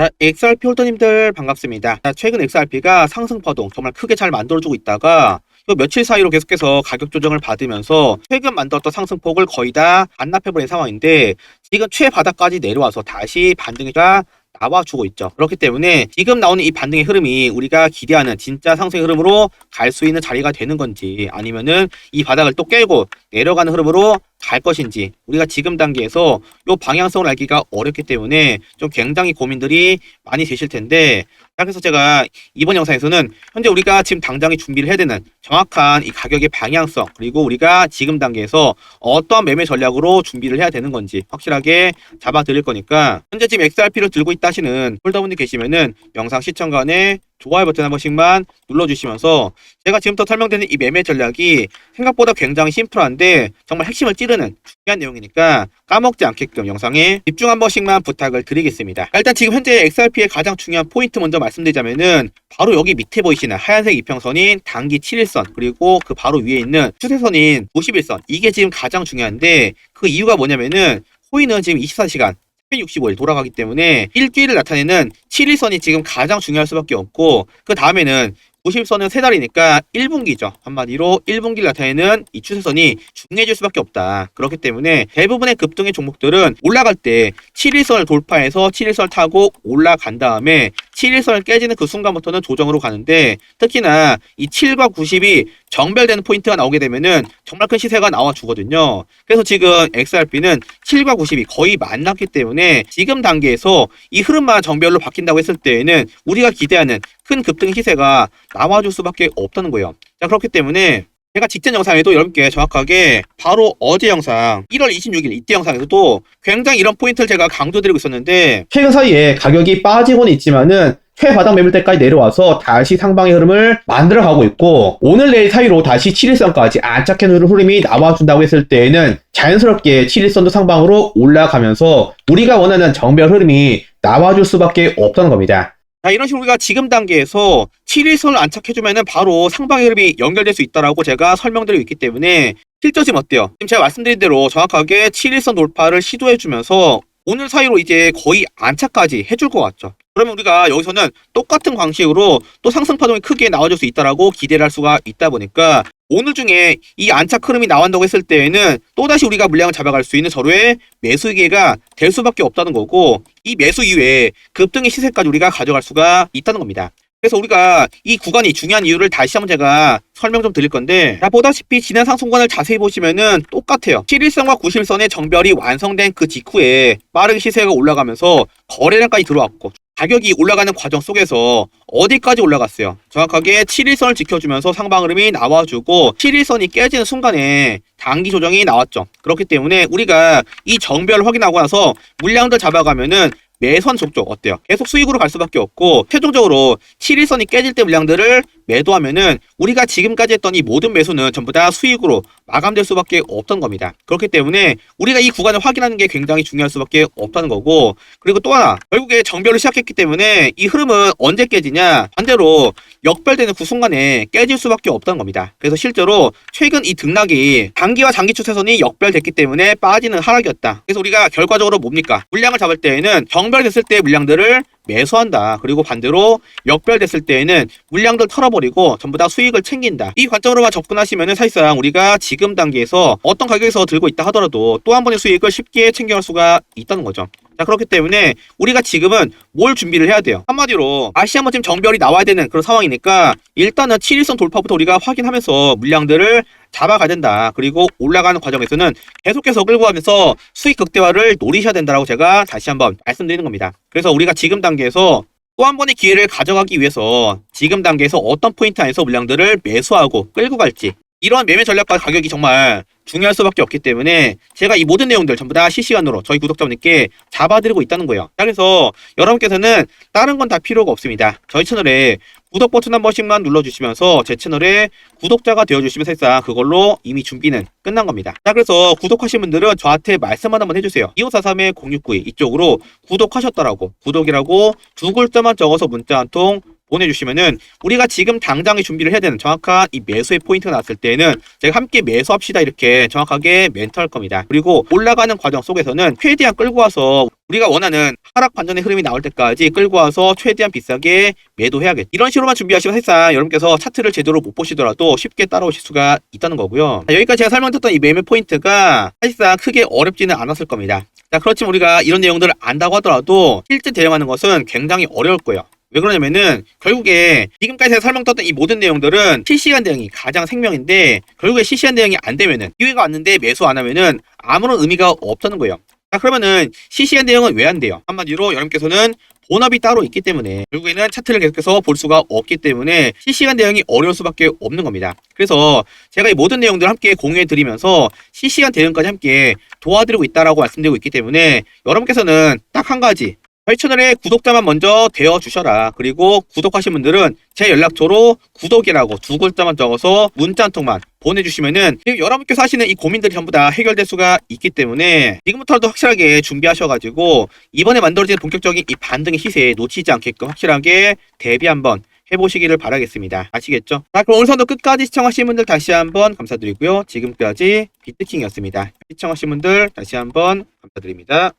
자, XRP 홀더님들 반갑습니다. 자, 최근 XRP가 상승 파동 정말 크게 잘 만들어주고 있다가 요 며칠 사이로 계속해서 가격 조정을 받으면서 최근 만들었던 상승폭을 거의 다 반납해버린 상황인데 지금 최바닥까지 내려와서 다시 반등이가 나와주고 있죠. 그렇기 때문에 지금 나오는 이 반등의 흐름이 우리가 기대하는 진짜 상승의 흐름으로 갈 수 있는 자리가 되는 건지 아니면은 이 바닥을 또 깨고 내려가는 흐름으로 갈 것인지 우리가 지금 단계에서 요 방향성을 알기가 어렵기 때문에 좀 굉장히 고민들이 많이 되실 텐데 자, 그래서 제가 이번 영상에서는 현재 우리가 지금 당장에 준비를 해야 되는 정확한 이 가격의 방향성 그리고 우리가 지금 단계에서 어떠한 매매 전략으로 준비를 해야 되는 건지 확실하게 잡아 드릴 거니까 현재 지금 XRP를 들고 있다 하시는 홀더분들 계시면은 영상 시청 간에 좋아요 버튼 한 번씩만 눌러주시면서 제가 지금부터 설명드리는 이 매매 전략이 생각보다 굉장히 심플한데 정말 핵심을 찌르는 중요한 내용이니까 까먹지 않게끔 영상에 집중 한 번씩만 부탁을 드리겠습니다. 일단 지금 현재 XRP의 가장 중요한 포인트 먼저 말씀드리자면은 바로 여기 밑에 보이시는 하얀색 이평선인 단기 7일선 그리고 그 바로 위에 있는 추세선인 91선 이게 지금 가장 중요한데 그 이유가 뭐냐면은 코인은 지금 24시간 365일 돌아가기 때문에 일주일을 나타내는 7일선이 지금 가장 중요할 수밖에 없고 그 다음에는 90선은 세 달이니까 1분기죠. 한마디로 1분기를 나타내는 이 추세선이 중요해질 수밖에 없다. 그렇기 때문에 대부분의 급등의 종목들은 올라갈 때 7일선을 돌파해서 7일선을 타고 올라간 다음에 7일선을 깨지는 그 순간부터는 조정으로 가는데 특히나 이 7과 90이 정별되는 포인트가 나오게 되면은 정말 큰 시세가 나와 주거든요. 그래서 지금 XRP는 7과 90이 거의 만났기 때문에 지금 단계에서 이 흐름만 정별로 바뀐다고 했을 때에는 우리가 기대하는 큰 급등 시세가 나와줄 수밖에 없다는 거예요. 자 그렇기 때문에 제가 직전 영상에도 여러분께 정확하게 바로 어제 영상 1월 26일 이때 영상에서도 굉장히 이런 포인트를 제가 강조드리고 있었는데 최근 사이에 가격이 빠지고는 있지만은 최바닥 매물대까지 내려와서 다시 상방의 흐름을 만들어 가고 있고 오늘 내일 사이로 다시 7일선까지 안착해 놓은 흐름이 나와준다고 했을 때에는 자연스럽게 7일선도 상방으로 올라가면서 우리가 원하는 정별 흐름이 나와줄 수밖에 없다는 겁니다. 자, 이런 식으로 우리가 지금 단계에서 7일선을 안착해주면은 바로 상방의 흐름이 연결될 수 있다라고 제가 설명드리고 있기 때문에 실제 지금 어때요? 지금 제가 말씀드린 대로 정확하게 7일선 돌파를 시도해주면서 오늘 사이로 이제 거의 안착까지 해줄 것 같죠. 그러면 우리가 여기서는 똑같은 방식으로 또 상승 파동이 크게 나와줄 수 있다라고 기대를 할 수가 있다 보니까 오늘 중에 이 안착 흐름이 나온다고 했을 때에는 또다시 우리가 물량을 잡아갈 수 있는 서로의 매수 기회가 될 수밖에 없다는 거고 이 매수 이외에 급등의 시세까지 우리가 가져갈 수가 있다는 겁니다. 그래서 우리가 이 구간이 중요한 이유를 다시 한번 제가 설명 좀 드릴 건데 자, 보다시피 지난 상승권을 자세히 보시면은 똑같아요. 7일선과 90일선의 정별이 완성된 그 직후에 빠르게 시세가 올라가면서 거래량까지 들어왔고 가격이 올라가는 과정 속에서 어디까지 올라갔어요? 정확하게 7일선을 지켜주면서 상방 흐름이 나와주고 7일선이 깨지는 순간에 단기 조정이 나왔죠. 그렇기 때문에 우리가 이 정별을 확인하고 나서 물량들 잡아가면은 매선 족족 어때요? 계속 수익으로 갈 수밖에 없고 최종적으로 7일선이 깨질 때 물량들을 매도하면은 우리가 지금까지 했던 이 모든 매수는 전부 다 수익으로 마감될 수밖에 없던 겁니다. 그렇기 때문에 우리가 이 구간을 확인하는 게 굉장히 중요할 수밖에 없다는 거고 그리고 또 하나 결국에 정별을 시작했기 때문에 이 흐름은 언제 깨지냐 반대로 역별되는 그 순간에 깨질 수밖에 없다는 겁니다. 그래서 실제로 최근 이 등락이 단기와 장기 추세선이 역별됐기 때문에 빠지는 하락이었다. 그래서 우리가 결과적으로 뭡니까? 물량을 잡을 때에는 정 별됐을 때 물량들을 매수한다. 그리고 반대로 역별됐을 때에는 물량들 털어버리고 전부 다 수익을 챙긴다. 이 관점으로만 접근하시면 사실상 우리가 지금 단계에서 어떤 가격에서 들고 있다 하더라도 또 한 번의 수익을 쉽게 챙겨갈 수가 있다는 거죠. 자 그렇기 때문에 우리가 지금은 뭘 준비를 해야 돼요? 한마디로 한번 지금 정별이 나와야 되는 그런 상황이니까 일단은 7일선 돌파부터 우리가 확인하면서 물량들을 잡아가야 된다. 그리고 올라가는 과정에서는 계속해서 끌고 가면서 수익 극대화를 노리셔야 된다라고 제가 다시 한번 말씀드리는 겁니다. 그래서 우리가 지금 단계에서 또 한 번의 기회를 가져가기 위해서 지금 단계에서 어떤 포인트 안에서 물량들을 매수하고 끌고 갈지 이러한 매매 전략과 가격이 정말 중요할 수밖에 없기 때문에 제가 이 모든 내용들 전부 다 실시간으로 저희 구독자분들께 잡아드리고 있다는 거예요. 자, 그래서 여러분께서는 다른 건 다 필요가 없습니다. 저희 채널에 구독 버튼 한 번씩만 눌러주시면서 제 채널에 구독자가 되어주시면 사실상 그걸로 이미 준비는 끝난 겁니다. 자, 그래서 구독하신 분들은 저한테 말씀만 한번 해주세요. 2543-0692 이쪽으로 구독하셨더라고 구독이라고 두 글자만 적어서 문자 한 통 보내주시면은 우리가 지금 당장에 준비를 해야 되는 정확한 이 매수의 포인트가 나왔을 때는 제가 함께 매수합시다 이렇게 정확하게 멘트할 겁니다. 그리고 올라가는 과정 속에서는 최대한 끌고 와서 우리가 원하는 하락 반전의 흐름이 나올 때까지 끌고 와서 최대한 비싸게 매도해야겠. 이런 식으로만 준비하시면 사실상 여러분께서 차트를 제대로 못 보시더라도 쉽게 따라오실 수가 있다는 거고요. 자, 여기까지 제가 설명드렸던 이 매매 포인트가 사실상 크게 어렵지는 않았을 겁니다. 자, 그렇지만 우리가 이런 내용들을 안다고 하더라도 실제 대응하는 것은 굉장히 어려울 거예요. 왜 그러냐면은 결국에 지금까지 제가 설명드렸던 이 모든 내용들은 실시간 대응이 가장 생명인데 결국에 실시간 대응이 안 되면은 기회가 왔는데 매수 안 하면은 아무런 의미가 없다는 거예요. 자 그러면은 실시간 대응은 왜 안 돼요? 한마디로 여러분께서는 본업이 따로 있기 때문에 결국에는 차트를 계속해서 볼 수가 없기 때문에 실시간 대응이 어려울 수밖에 없는 겁니다. 그래서 제가 이 모든 내용들을 함께 공유해 드리면서 실시간 대응까지 함께 도와드리고 있다라고 말씀드리고 있기 때문에 여러분께서는 딱 한 가지 저희 채널에 구독자만 먼저 되어 주셔라. 그리고 구독하신 분들은 제 연락처로 구독이라고 두 글자만 적어서 문자 한 통만 보내주시면은 지금 여러분께서 하시는 이 고민들이 전부 다 해결될 수가 있기 때문에 지금부터라도 확실하게 준비하셔가지고 이번에 만들어진 본격적인 이 반등의 시세에 놓치지 않게끔 확실하게 대비 한번 해보시기를 바라겠습니다. 아시겠죠? 자, 그럼 오늘 선도 끝까지 시청하신 분들 다시 한번 감사드리고요. 지금까지 비트킹이었습니다. 시청하신 분들 다시 한번 감사드립니다.